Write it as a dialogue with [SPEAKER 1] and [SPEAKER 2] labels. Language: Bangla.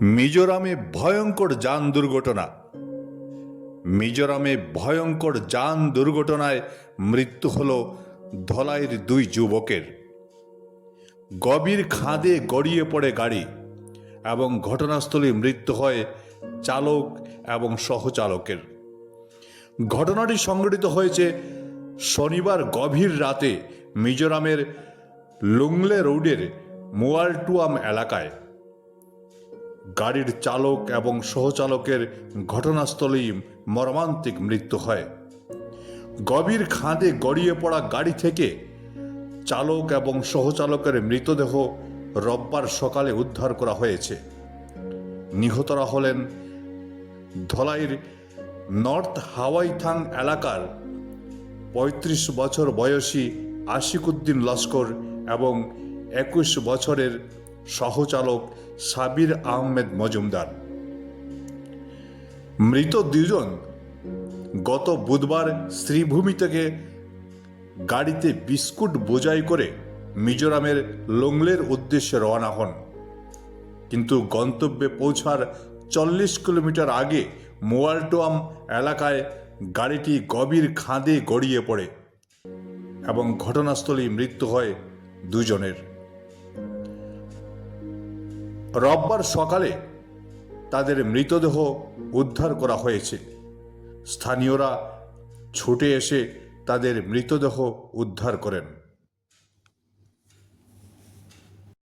[SPEAKER 1] মিজোরামে ভয়ঙ্কর যান দুর্ঘটনা। মিজোরামে ভয়ঙ্কর যান দুর্ঘটনায় মৃত্যু হল ধলাইয়ের দুই যুবকের। গভীর খাদে গড়িয়ে পড়ে গাড়ি এবং ঘটনাস্থলে মৃত্যু হয় চালক এবং সহচালকের। ঘটনাটি সংঘটিত হয়েছে শনিবার গভীর রাতে মিজোরামের লুংলে রোডের মোয়ালটুয়াম এলাকায়। গাড়ির চালক এবং সহচালকের ঘটনাস্থলেই মর্মান্তিক মৃত্যু হয়। গভীর খাঁদে গড়িয়ে পড়া গাড়ি থেকে চালক এবং সহচালকের মৃতদেহ রোববার সকালে উদ্ধার করা হয়েছে। নিহতরা হলেন ধলাইয়ের নর্থ হাওয়াইথাং এলাকার পঁয়ত্রিশ বছর বয়সী আশিকুদ্দিন লস্কর এবং একুশ বছরের সহচালক সাবির আহমেদ মজুমদার। মৃত দুজন গত বুধবার শ্রীভূমি থেকে গাড়িতে বিস্কুট বোঝাই করে মিজোরামের লোংলের উদ্দেশ্যে রওনা হন। কিন্তু গন্তব্যে পৌঁছার চল্লিশ কিলোমিটার আগে মোয়ালটোয়াম এলাকায় গাড়িটি গভীর খাঁদে গড়িয়ে পড়ে এবং ঘটনাস্থলেই মৃত্যু হয় দুজনের। রোববার সকালে তাদের মৃতদেহ উদ্ধার করা হয়েছে। স্থানীয়রা ছুটে এসে তাদের মৃতদেহ উদ্ধার করেন।